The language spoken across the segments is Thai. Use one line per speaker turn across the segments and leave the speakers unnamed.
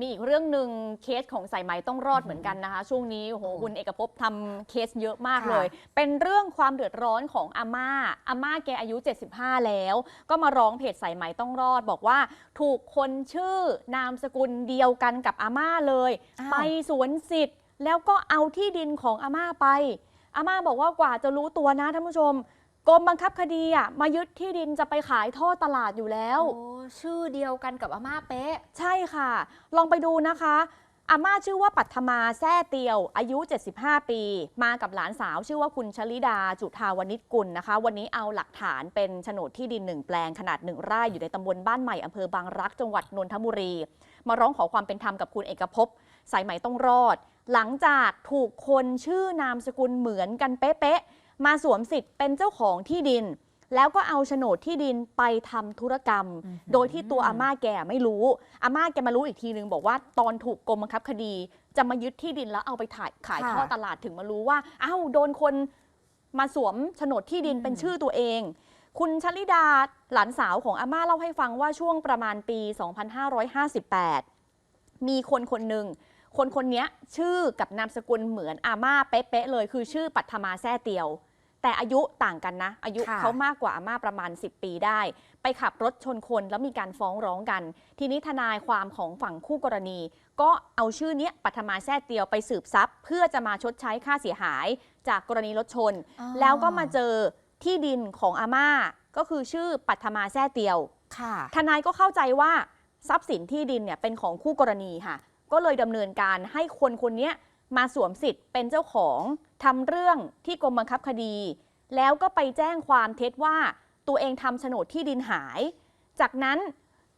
มีอีกเรื่องหนึ่งเคสของสายไหมต้องรอดเหมือนกันนะคะ ช่วงนี้โอ้โห
โอ้โห
คุณเอกภพทำเคสเยอะมาก
ค่ะ
เลย เป็นเรื่องความเดือดร้อนของอาม่าอาม่าแกอายุ 75 แล้ว ก็มาร้องเพจสายไหมต้องรอด บอกว่าถูกคนชื่อนามสกุลเดียวกันกับอาม่าเลย
อ้าว
ไปสวนสิทธิ์ แล้วก็เอาที่ดินของอาม่าไปอาม่าบอกว่ากว่าจะรู้ตัวนะท่านผู้ชม กรมบังคับคดีอะมายึดที่ดินจะไปขายท่อตลาดอยู่แล้ว
โอ้ชื่อเดียวกันกับอาม่าเป๊ะ
ใช่ค่ะ ลองไปดูนะคะ อาม่าชื่อว่าปัทมาแซ่เตียว อายุ 75 ปี มากับหลานสาวชื่อว่าคุณชลิดาจุธาวนิชกุลนะคะ วันนี้เอาหลักฐานเป็นโฉนดที่ดินหนึ่งแปลงขนาดหนึ่งไร่อยู่ในตำบลบ้านใหม่อำเภอบางรักจังหวัดนนทบุรี มาร้องขอความเป็นธรรมกับคุณเอกภพสายไหมต้องรอด หลังจากถูกคนชื่อนามสกุลเหมือนกันเป๊ะๆ มาสวมสิทธิ์เป็นเจ้าของที่ดิน แล้วก็เอาโฉนดที่ดินไปทำธุรกรรม
อื้อหือ
โดยที่ตัวอาม่าแกไม่รู้อาม่าแกมารู้อีกทีนึงบอกว่าตอนถูกกรมบังคับคดี จะมายึดที่ดินแล้วเอาไปถ่ายขาย
ค่ะ
ท่อตลาดถึงมารู้ว่าอ้าวโดนคนมาสวมโฉนดที่ดิน
อืม
เป็นชื่อตัวเอง คุณชลิดาหลานสาวของอาม่าเล่าให้ฟังว่าช่วงประมาณปี 2558 มีคนคนหนึ่งคนคนนี้ชื่อกับนามสกุลเหมือนอาม่าเป๊ะๆเลย คือชื่อปัทมาแซ่เตียว แต่อายุต่างกันนะ อายุ
ค่ะ
เขามากกว่าอาม่าประมาณ 10 ปีได้ ไปขับรถชนคนแล้วมีการฟ้องร้องกัน ทีนี้ทนายความของฝั่งคู่กรณี ก็เอาชื่อเนี้ยปัทมาแซ่เตียวไปสืบทรัพย์ เพื่อจะมาชดใช้ค่าเสียหาย จากกรณีรถชน
อ๋อ
แล้วก็มาเจอที่ดินของอาม่าก็คือชื่อปัทมาแซ่เตียว
ค่ะ
ทนายก็เข้าใจว่าทรัพย์สินที่ดินเนี่ยเป็นของคู่กรณีค่ะ ก็เลยดำเนินการให้คนคนเนี้ยมาสวมสิทธิ์เป็นเจ้าของ ทำเรื่องที่กรมบังคับคดี แล้วก็ไปแจ้งความเท็จว่าตัวเองทำโฉนดที่ดินหาย จากนั้น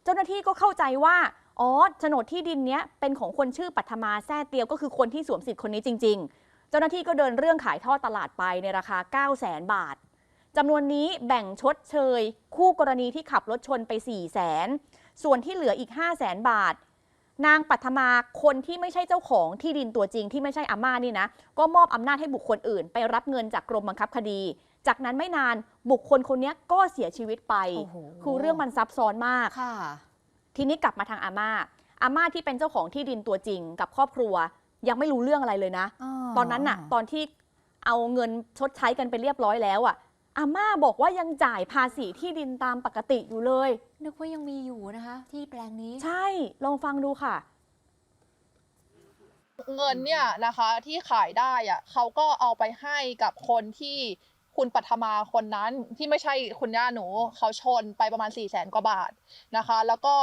เจ้าหน้าที่ก็เข้าใจว่าอ๋อโฉนดที่ดินเนี้ยเป็นของคนชื่อปัทมาแซ่เตียวก็คือคนที่สวมสิทธิ์คนนี้จริง ๆ เจ้าหน้าที่ก็เดินเรื่องขายทอดตลาดไปในราคา 9 0 0 0 0 0บาทจำนวนนี้แบ่งชดเชย คู่กรณีที่ขับรถชนไป 4 0 0แสนส่วนที่เหลืออีก 5 0 0แสนบาท นางปัทมาคนที่ไม่ใช่เจ้าของที่ดินตัวจริงที่ไม่ใช่อาม่านี่นะ ก็มอบอำนาจให้บุคคลอื่น ไปรับเงินจากกรมบังคับคดี จากนั้นไม่นานบุคคลคนนี้ก็เสียชีวิตไป
โอ้โห
คือเรื่องมันซับซ้อนมาก
ค่ะ
ทีนี้กลับมาทางอาม่า อาม่าที่เป็นเจ้าของที่ดินตัวจริง กับครอบครัวยังไม่รู้เรื่องอะไรเลยนะ ตอนนั้นน่ะ ตอนที่เอาเงินชดใช้กันไปเรียบร้อยแล้วอะ อาม่าบอกว่ายังจ่ายภาษีที่ดินตามปกติอยู่เลย
นึกว่ายังมีอยู่นะคะ ที่แปลงนี้
ใช่ลองฟังดูค่ะ
เงินเนี่ยนะคะที่ขายได้อะเขาก็เอาไปให้กับคนที่คุณปัทมาคนนั้นที่ไม่ใช่คุณย่าหนูเขาชนไปประมาณ4ี่แสนกว่าบาทนะคะ แล้วก็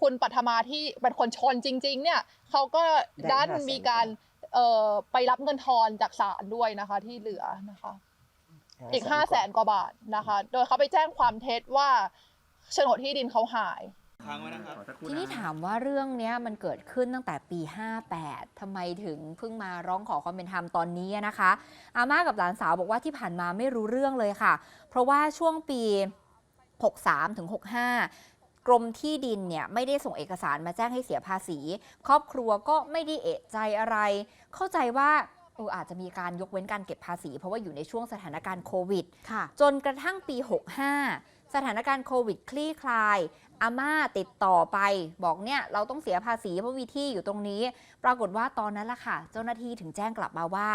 คุณปัทมาที่เป็นคนชนจริง ๆ เนี่ยเขาก็ดัน
ได้500,000
มีการเอ่อไปรับเงินทอนจากศาลด้วยนะคะที่เหลือนะคะ อีกห้าแสนกว่าบาทนะคะ โดยเขาไปแจ้งความเท็จว่าโฉนดที่ดินเขาหาย
ค้างไว้นะครับ
ทีนี้ถามว่าเรื่องเนี้ยมันเกิดขึ้นตั้งแต่ปี 58ทำไมถึงเพิ่งมาร้องขอความเป็นธรรมตอนนี้นะคะ อาม่ากับหลานสาวบอกว่าที่ผ่านมาไม่รู้เรื่องเลยค่ะ เพราะว่าช่วงปี 63 ถึง 65 กรมที่ดินเนี่ยไม่ได้ส่งเอกสารมาแจ้งให้เสียภาษี ครอบครัวก็ไม่ได้เอะใจอะไร เข้าใจว่าเอออาจจะมีการยกเว้นการเก็บภาษี เพราะว่าอยู่ในช่วงสถานการณ์โควิด
ค่ะ
จนกระทั่งปี 65 สถานการณ์โควิดคลี่คลาย อาม่าติดต่อไป บอกเนี่ยเราต้องเสียภาษีเพราะมีที่อยู่ตรงนี้ ปรากฏว่าตอนนั้นล่ะค่ะ เจ้าหน้าที่ถึงแจ้งกลับมาว่า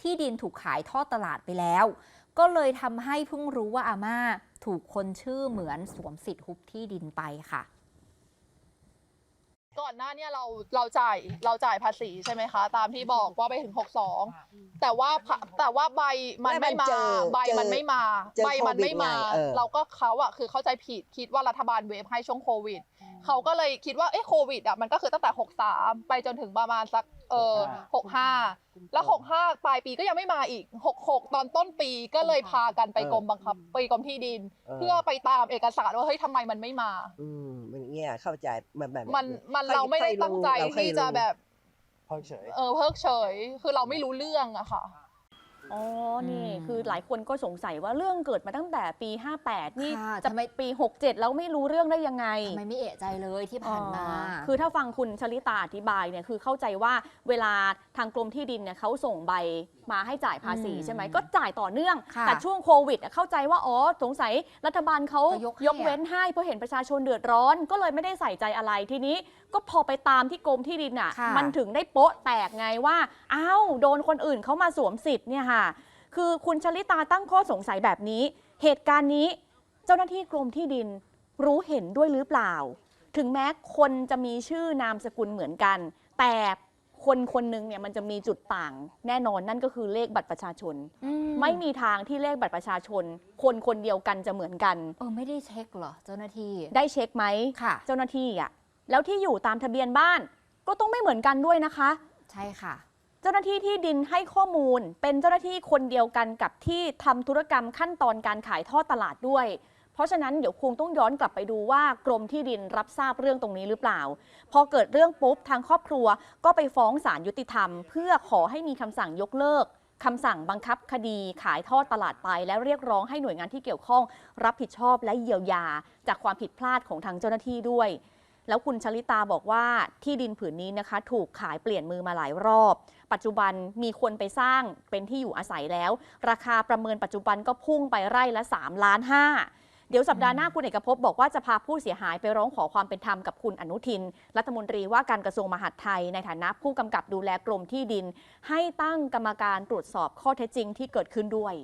ที่ดินถูกขายทอดตลาดไปแล้ว ก็เลยทำให้เพิ่งรู้ว่าอาม่าถูกคนชื่อเหมือนสวมสิทธิ์ฮุบที่ดินไปค่ะ
ก่อนหน้าเนี่ยเราเราจ่ายเราจ่ายภาษีใช่ไหมคะ ตามที่บอกว่าไปถึง 62 แต่ว่าพะแต่ว่าใบมันไม่มา
แล้วมันเจอ
ใบมันไม่มา
เจอ
ใบมันไม่มา
โควิดไงเออ
เราก็เขาอะคือเข้าใจผิดคิดว่ารัฐบาลเวฟให้ช่วงโควิด เขาก็เลยคิดว่าเอ๊ะโควิดอะมันก็คือตั้งแต่ 63 ไปจนถึงประมาณสักเออ65 แล้ว 65 ปลายปีก็ยังไม่มาอีก 66 ตอนต้นปีก็เลยพากันไปกรมบังคับไปกรมที่ดิน เพื่อไปตามเอกสารว่าเฮ้ยทำไมมันไม่มา
อืมมันเงี้ยเข้าใจมันแบบ
มันมันเราไม่ได้ตั้งใจที่จะแบบ
เพิกเฉย
เออเพิกเฉยคือเราไม่รู้เรื่องอะค่ะ
อ๋อ นี่
อืม
คือหลายคนก็สงสัยว่าเรื่องเกิดมาตั้งแต่ปี 58 นี่
ค่ะ
จะ
ทำไม
ปี 67 แล้วไม่รู้เรื่องได้ยังไง
ทำไมไม่เอะใจเลยที่ผ่านมา
อ๋อคือถ้าฟังคุณชลิตาอธิบายเนี่ย คือเข้าใจว่าเวลาทางกรมที่ดินเนี่ยเขาส่งใบมาให้จ่ายภาษี
อืม
ใช่ไหม ก็จ่ายต่อเนื่อง
ค่ะ
แต่ช่วงโควิดอะเข้าใจว่า อ๋อ สงสัยรัฐบาลเขา
เขายกให้
ยกเว้นให้เพราะเห็นประชาชนเดือดร้อน ก็เลยไม่ได้ใส่ใจอะไร ทีนี้ก็พอไปตามที่กรมที่ดินอะ
ค่ะ
มันถึงได้โป๊ะแตกไงว่า อ้าว โดนคนอื่นเขามาสวมสิทธิ์เนี่ยค่ะคือคุณชลิตาตั้งข้อสงสัยแบบนี้ เหตุการณ์นี้เจ้าหน้าที่กรมที่ดินรู้เห็นด้วยหรือเปล่า ถึงแม้คนจะมีชื่อนามสกุลเหมือนกัน แต่คนคนหนึงเนี่ยมันจะมีจุดต่าง แน่นอนนั่นก็คือเลขบัตรประชาชน
อื
ไม่มีทางที่เลขบัตรประชาชน คนคนเดียวกันจะเหมือนกัน
เออไม่ได้เช็คเหรอเจ้าหน้าที่
ได้เช็คไหม
ค่ะ
เจ้าหน้าที่อะแล้วที่อยู่ตามทะเบียนบ้านก็ต้องไม่เหมือนกันด้วยนะคะ
ใช่ค่ะ
เจ้าหน้าที่ที่ดินให้ข้อมูล เป็นเจ้าหน้าที่คนเดียวกันกับที่ทำธุรกรรมขั้นตอนการขายท่อตลาดด้วย เพราะฉะนั้นเดี๋ยวคงต้องย้อนกลับไปดูว่ากรมที่ดินรับทราบเรื่องตรงนี้หรือเปล่า พอเกิดเรื่องปุ๊บทางครอบครัวก็ไปฟ้องศาลยุติธรรม เพื่อขอให้มีคำสั่งยกเลิกคำสั่งบังคับคดีขายทอดตลาดไป และเรียกร้องให้หน่วยงานที่เกี่ยวข้อง รับผิดชอบและเยียวยา จากความผิดพลาดของทางเจ้าหน้าที่ด้วย แล้วคุณชลิตาบอกว่าที่ดินผืนนี้นะคะ ถูกขายเปลี่ยนมือมาหลายรอบ ปัจจุบันมีคนไปสร้างเป็นที่อยู่อาศัยแล้ว ราคาประเมินปัจจุบันก็พุ่งไปไร่ละ3ล้านห้าเดี๋ยวสัปดาห์หน้าคุณเอกภพบอกว่าจะพาผู้เสียหายไปร้องขอความเป็นธรรมกับคุณอนุทิน รัฐมนตรีว่าการกระทรวงมหาดไทย ในฐานะผู้กำกับดูแลกรมที่ดิน ให้ตั้งกรรมการตรวจสอบข้อเท็จจริงที่เกิดขึ้นด้วย